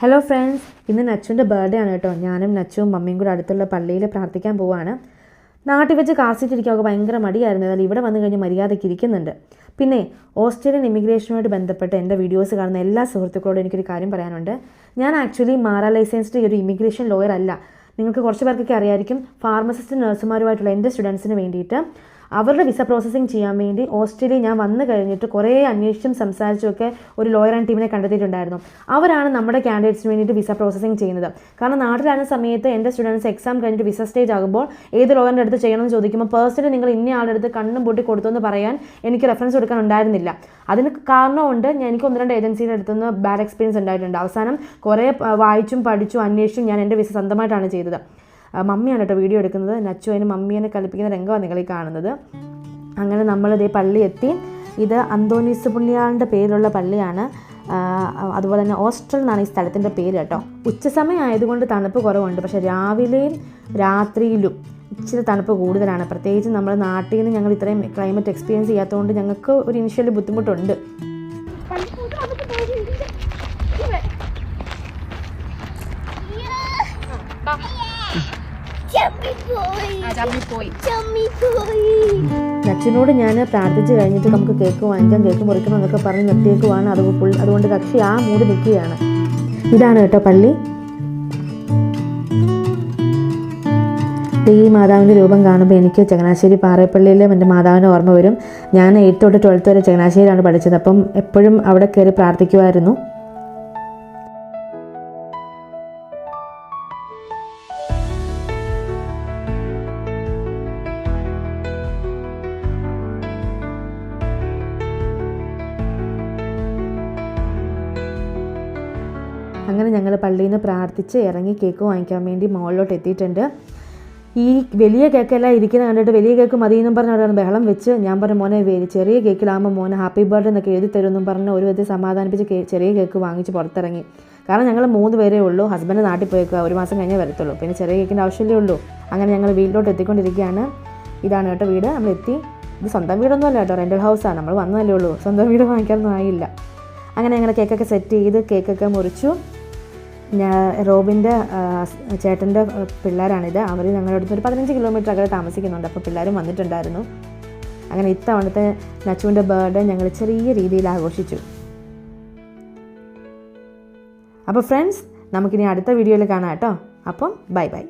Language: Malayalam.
ഹലോ ഫ്രണ്ട്സ് ഇന്ന് നച്ചുവിന്റെ ബർത്ത്ഡേ ആണ് കേട്ടോ. ഞാനും നച്ചുവും മമ്മിയും കൂടെ അടുത്തുള്ള പള്ളിയിൽ പ്രാർത്ഥിക്കാൻ പോവാണ്. നാട്ടിൽ വെച്ച് കാസിട്ടിരിക്കുക ഭയങ്കര മടിയായിരുന്നു. എന്നാൽ ഇവിടെ വന്നു കഴിഞ്ഞ് മര്യാദയ്ക്ക് ഇരിക്കുന്നുണ്ട്. പിന്നെ ഓസ്ട്രേലിയൻ ഇമിഗ്രേഷനുമായിട്ട് ബന്ധപ്പെട്ട് എന്റെ വീഡിയോസ് കാണുന്ന എല്ലാ സുഹൃത്തുക്കളോടും എനിക്കൊരു കാര്യം പറയാനുണ്ട്. ഞാൻ ആക്ച്വലി മാറാ ലൈസൻസ്ഡ് ഒരു ഇമിഗ്രേഷൻ ലോയർ അല്ല. നിങ്ങൾക്ക് കുറച്ച് പേർക്കൊക്കെ അറിയായിരിക്കും ഫാർമസിസ്റ്റ് നഴ്സുമാരുമായിട്ടുള്ള എന്റെ സ്റ്റുഡൻസിന് വേണ്ടിയിട്ട് അവരുടെ വിസ പ്രോസസ്സിങ് ചെയ്യാൻ വേണ്ടി ഓസ്ട്രേലിയ ഞാൻ വന്നു കഴിഞ്ഞിട്ട് കുറേ അന്വേഷിച്ചും സംസാരിച്ചുമൊക്കെ ഒരു ലോയർ ആൻഡ് ടീമിനെ കണ്ടെത്തിയിട്ടുണ്ടായിരുന്നു. അവരാണ് നമ്മുടെ കാൻഡിഡേറ്റ്സിന് വേണ്ടിയിട്ട് വിസ പ്രോസസ്സിങ് ചെയ്യുന്നത്. കാരണം നാട്ടിലാണ് സമയത്ത് എന്റെ സ്റ്റുഡൻസ് എക്സാം കഴിഞ്ഞിട്ട് വിസ സ്റ്റേജ് ആകുമ്പോൾ ഏത് ലോയറിന്റെ അടുത്ത് ചെയ്യണമെന്ന് ചോദിക്കുമ്പോൾ പേഴ്സണലി നിങ്ങൾ ഇന്ന ആളുടെ അടുത്ത് കണ്ണും പൊട്ടി കൊടുത്തു എന്ന് പറയാൻ എനിക്ക് റെഫറൻസ് കൊടുക്കാൻ ഉണ്ടായിരുന്നില്ല. അതിന് കാരണമുണ്ട് ഞാൻ എനിക്ക് ഒന്ന് രണ്ട് ഏജൻസിയുടെ അടുത്തുനിന്ന് ബാഡ് എക്സ്പീരിയൻസ് ഉണ്ടായിട്ടുണ്ട്. അവസാനം കുറേ വായിച്ചും പഠിച്ചും അന്വേഷിച്ചും ഞാൻ എന്റെ വിസ സ്വന്തമായിട്ടാണ് ചെയ്തത്. മമ്മിയാണ് കേട്ടോ വീഡിയോ എടുക്കുന്നത്. നച്ചു അതിന് മമ്മീനെ കളിപ്പിക്കുന്ന രംഗമാണ് നിങ്ങളീ കാണുന്നത്. അങ്ങനെ നമ്മൾ ഇതേ പള്ളി എത്തി. ഇത് അന്തോണീസ് പുണ്യാളിന്റെ പേരിലുള്ള പള്ളിയാണ്. അതുപോലെ തന്നെ ഹോസ്റ്റൽ എന്നാണ് ഈ സ്ഥലത്തിന്റെ പേര് കേട്ടോ. ഉച്ചസമയം ആയതുകൊണ്ട് തണുപ്പ് കുറവുണ്ട്. പക്ഷേ രാവിലെയും രാത്രിയിലും ഇച്ചിരി തണുപ്പ് കൂടുതലാണ്. പ്രത്യേകിച്ച് നമ്മൾ നാട്ടിൽ നിന്ന് ഞങ്ങൾ ഇത്രയും ക്ലൈമറ്റ് എക്സ്പീരിയൻസ് ചെയ്യാത്തതുകൊണ്ട് ഞങ്ങൾക്ക് ഒരു ഇനിഷ്യലി ബുദ്ധിമുട്ടുണ്ട്. ചമ്മിപ്പോയി നച്ചിനോട് ഞാൻ പ്രാർത്ഥിച്ചു കഴിഞ്ഞിട്ട് നമുക്ക് കേക്ക് വാങ്ങിക്കാം കേക്ക് മുറിക്കണം എന്നൊക്കെ പറഞ്ഞ് നിർത്തിയേക്കുവാണ്. അത് അതുകൊണ്ട് കക്ഷി ആ മൂട് നിൽക്കുകയാണ്. ഇതാണ് കേട്ടോ പള്ളി. ഈ മാതാവിന്റെ രൂപം കാണുമ്പോൾ എനിക്ക് ചങ്ങനാശ്ശേരി പാറേപ്പള്ളിയിലും എന്റെ മാതാവിന്റെ ഓർമ്മ വരും. ഞാൻ എയ്ത്ത് തൊട്ട് ട്വൽത്ത് വരെ ചങ്ങനാശ്ശേരിയിലാണ് പഠിച്ചത്. അപ്പം എപ്പോഴും അവിടെ കയറി പ്രാർത്ഥിക്കുമായിരുന്നു അങ്ങനെ ഞങ്ങൾ പള്ളിയിൽ നിന്ന് പ്രാർത്ഥിച്ച് ഇറങ്ങി കേക്ക് വാങ്ങിക്കാൻ വേണ്ടി മോളിലോട്ട് എത്തിയിട്ടുണ്ട്. ഈ വലിയ കേക്കെല്ലാം ഇരിക്കുന്ന കണ്ടിട്ട് വലിയ കേക്ക് മതി എന്നും പറഞ്ഞ് അവിടെ ബഹളം വെച്ച് ഞാൻ പറഞ്ഞു മോനെ ചെറിയ കേക്കിലാകുമ്പോൾ മോനെ ഹാപ്പി ബർത്ത്ഡേ എന്നൊക്കെ എഴുതി തരുമെന്നും പറഞ്ഞ് ഒരു വിധത്തിൽ സമാധാനിപ്പിച്ച് ചെറിയ കേക്ക് വാങ്ങിച്ച് പുറത്തിറങ്ങി. കാരണം ഞങ്ങൾ മൂന്ന് പേരേ ഉള്ളൂ ഹസ്ബൻഡ് നാട്ടിൽ പോയേക്കുക ഒരു മാസം കഴിഞ്ഞേ വരത്തുള്ളൂ. പിന്നെ ചെറിയ കേക്കിന്റെ ആവശ്യമല്ലേ ഉള്ളൂ. അങ്ങനെ ഞങ്ങൾ വീട്ടിലോട്ട് എത്തിക്കൊണ്ടിരിക്കുകയാണ്. ഇതാണ് കേട്ടോ വീട്. നമ്മൾ എത്തി. ഇത് സ്വന്തം വീടൊന്നും അല്ല കേട്ടോ റെന്റൽ ഹൗസാണ് നമ്മൾ വന്നതല്ലേ ഉള്ളൂ. സ്വന്തം വീട് വാങ്ങിക്കാനൊന്നും ആയില്ല. അങ്ങനെ ഞങ്ങൾ കേക്കൊക്കെ സെറ്റ് ചെയ്ത് കേക്കൊക്കെ മുറിച്ചു. ഞാൻ റോബിന്റെ ചേട്ടന്റെ പിള്ളേരാണിത്. അവർ ഞങ്ങളുടെ അടുത്ത് ഒരു പതിനഞ്ച് കിലോമീറ്റർ അകലെ താമസിക്കുന്നുണ്ട്. അപ്പോൾ പിള്ളേരും വന്നിട്ടുണ്ടായിരുന്നു. അങ്ങനെ ഇത്തവണത്തെ നച്ചുവിന്റെ ബർത്ത്ഡേ ഞങ്ങൾ ചെറിയ രീതിയിൽ ആഘോഷിച്ചു. അപ്പോൾ ഫ്രണ്ട്സ് നമുക്കിനി അടുത്ത വീഡിയോയിൽ കാണാം കേട്ടോ. അപ്പം ബൈ ബൈ.